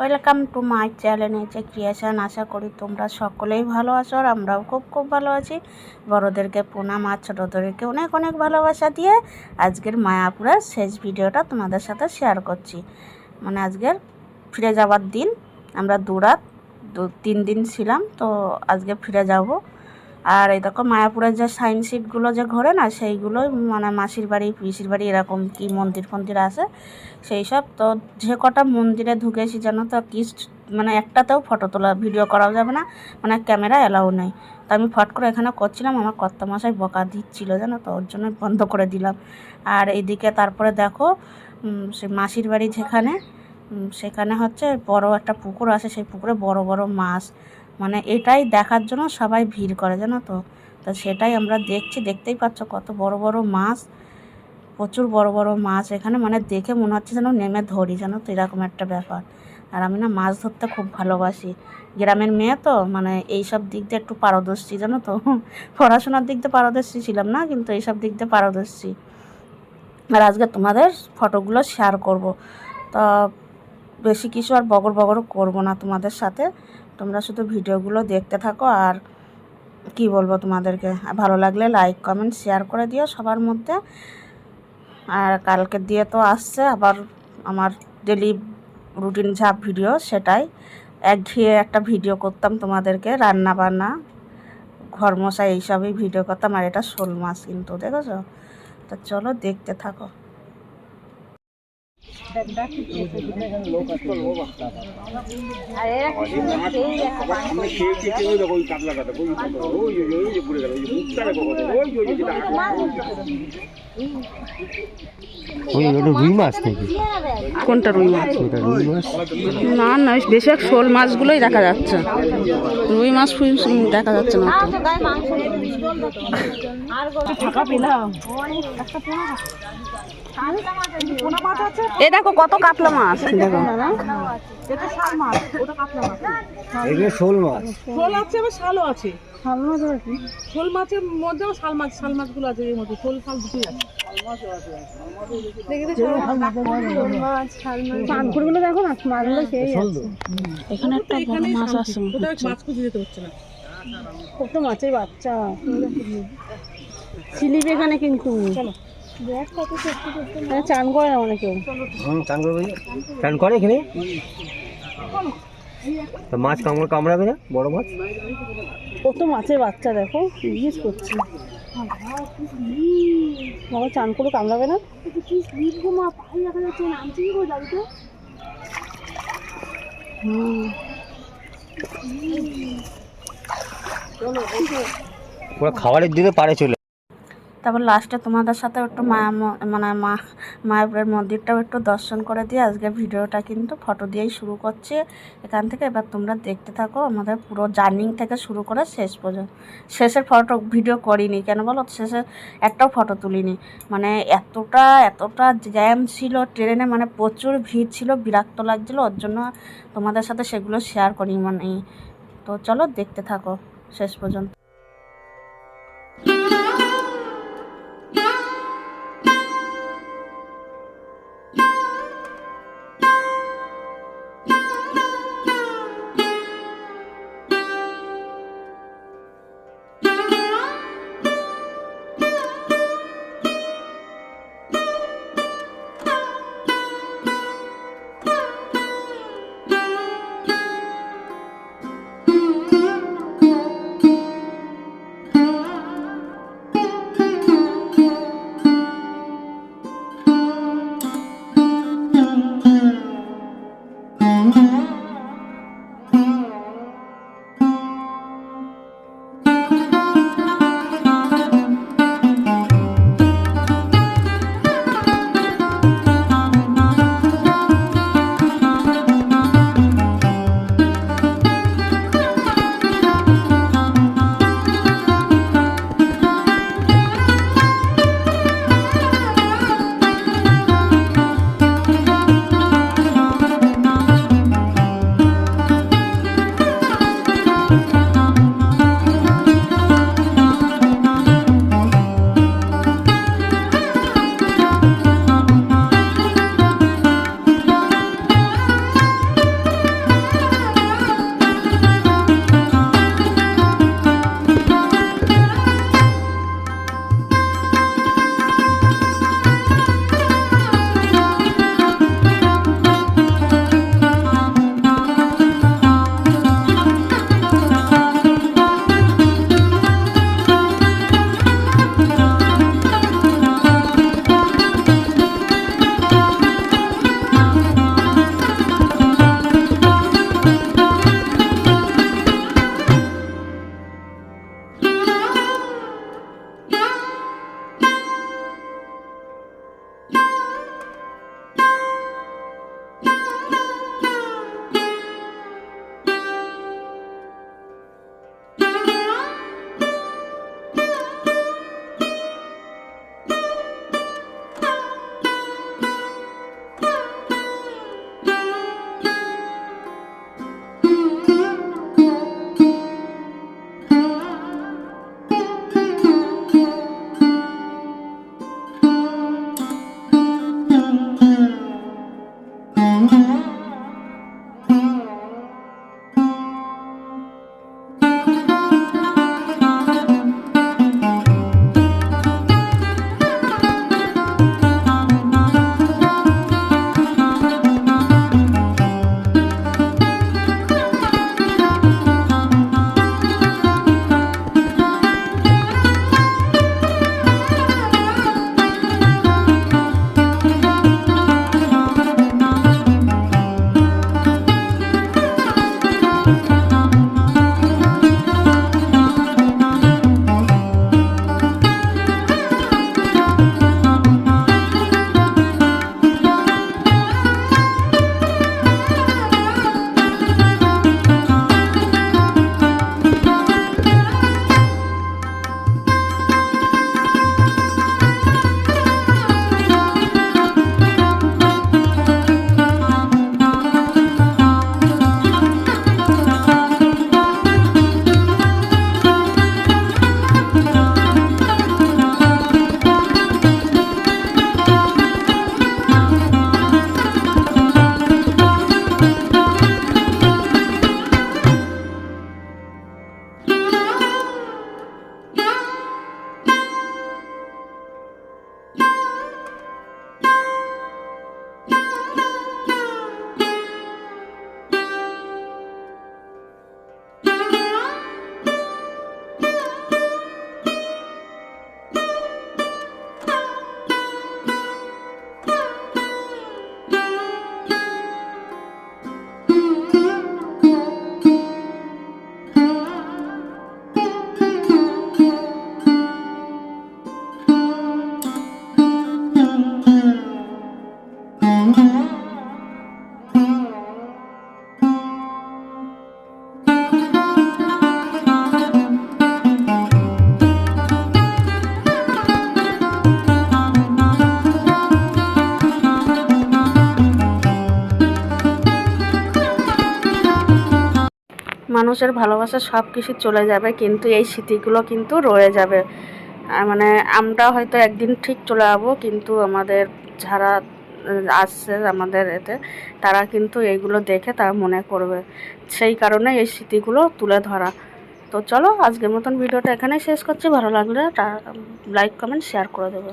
Welcome to my channel নিচে creation আশা করি তোমরা সকলেই ভালো আছো আর আমরাও খুব খুব ভালো আছি। বড়োদেরকে প্রণাম আর ছোটোদেরকে অনেক অনেক ভালোবাসা দিয়ে আজকের মায়াপুরের শেষ ভিডিওটা তোমাদের সাথে শেয়ার করছি। মানে আজকের ফিরে যাওয়ার দিন, আমরা দু রাত দু তিন দিন ছিলাম, তো আজকে ফিরে যাব। আর এই দেখো মায়াপুরের যে সাইন সিটগুলো যে ঘোরে না সেইগুলোই মানে মাসির বাড়ি, পিসির বাড়ি এরকম কি মন্দির ফন্দির আছে, সেই সব। তো যে কটা মন্দিরে ঢুকেছি জানো তো কি মানে একটাতেও ফটো তোলা ভিডিও করাও যাবে না মানে ক্যামেরা অ্যালাউ নেই। তো আমি ফট করে এখানে করছিলাম, আমার কর্তা মশাই বকা দিচ্ছিল জানো তো, ওর জন্য বন্ধ করে দিলাম। আর এদিকে তারপরে দেখো সে মাসির বাড়ি যেখানে সেখানে হচ্ছে বড় একটা পুকুর আছে, সেই পুকুরে বড় বড় মাছ মানে এটাই দেখার জন্য সবাই ভিড় করে, জানো তো? তো সেটাই আমরা দেখছি, দেখতেই পাচ্ছ কত বড় বড় মাছ, প্রচুর বড় বড় মাছ এখানে মানে দেখে মনে হচ্ছে যেন নেমে ধরি, জানো তো? এরকম একটা ব্যাপার। আর আমি না মাছ ধরতে খুব ভালোবাসি। গ্রামের মেয়ে তো মানে এইসব দিক দিয়ে একটু পারদর্শী, জানো তো? পড়াশোনার দিক দিয়ে পারদর্শী ছিলাম না, কিন্তু এইসব দিক দিয়ে পারদর্শী। আর আজকে তোমাদের ফটোগুলো শেয়ার করব। তা বেশি কিছু আর বগর বগর করব না তোমাদের সাথে। তোমরা শুধু ভিডিওগুলো দেখতে থাকো আর কি বলব তোমাদেরকে। ভালো লাগলে লাইক কমেন্ট শেয়ার করে দিও সবার মধ্যে। আর কালকে দিয়ে তো আসছে, আবার আমার ডেলি রুটিন ঝাপ ভিডিও সেটাই। একঘেয়ে একটা ভিডিও করতাম তোমাদেরকে রান্না বান্না ঘর মশা এইসবই ভিডিও করতাম, আর এটা শোল মাছ কিন্তু, দেখেছ? তা চলো দেখতে থাকো। রুই মাছ নাকি কোনটা রুই মাছ? রুই মাছ না না বেশিরভাগ শোল মাছগুলোই দেখা যাচ্ছে। রুই মাছ ফুই দেখা যাচ্ছে না এ দেখো কত কাতলা মাছ। দেখো। এগুলো শোল মাছ। শোল আছে আবার শালও আছে। শোল মাছের মধ্যে শাল মাছ শাল মাছগুলো আছে এর মধ্যে শোল শাল দুটোই আছে। দেখো না? মাছগুলো খেয়ে যাচ্ছে। এখানে একটা বড় মাছ আছে। মাছ খুঁজে যেতে হচ্ছে না। কত মাছের বাচ্চা। স্লিপ এখানে কিন্তু হ্যাঁ, চান করে না অনেকেও হুম চান করবে চান করে এখানে? মাছ কামড় কামড়াবে না বড় মাছ? কত মাছের বাচ্চা দেখো জিজ্ঞেস করছি। বাবা চান করে কামড়াবে না? ওরা খাবারের দিকে পারে চলে তারপর লাস্টে তোমাদের সাথে একটু মায়া মানে মা মায়াপুরের মন্দিরটাও একটু দর্শন করে দিয়ে আজকে ভিডিওটা কিন্তু ফটো দিয়েই শুরু করছি। এখান থেকে এবার তোমরা দেখতে থাকো, আমাদের পুরো জার্নিং থেকে শুরু করে শেষ পর্যন্ত শেষের ফটো ভিডিও করিনি। কেন বলো? শেষে একটাও ফটো তুলিনি। মানে এতটা এতটা জ্যাম ছিল ট্রেনে মানে প্রচুর ভিড় ছিল, বিরক্ত লাগছিল, ওর জন্য তোমাদের সাথে সেগুলো শেয়ার করি মানে তো চলো দেখতে থাকো শেষ পর্যন্ত। মানুষের ভালোবাসা সব কিছু চলে যাবে, কিন্তু এই স্মৃতিগুলো কিন্তু রয়ে যাবে। মানে আমরা হয়তো একদিন ঠিক চলে যাব, কিন্তু আমাদের যারা আসছে আমাদের এতে, তারা কিন্তু এইগুলো দেখে তারা মনে করবে। সেই কারণে এই স্মৃতিগুলো তুলে ধরা। তো চলো, আজকের মতন ভিডিওটা এখানেই শেষ করছি। ভালো লাগলে লাইক কমেন্ট শেয়ার করে দেবে।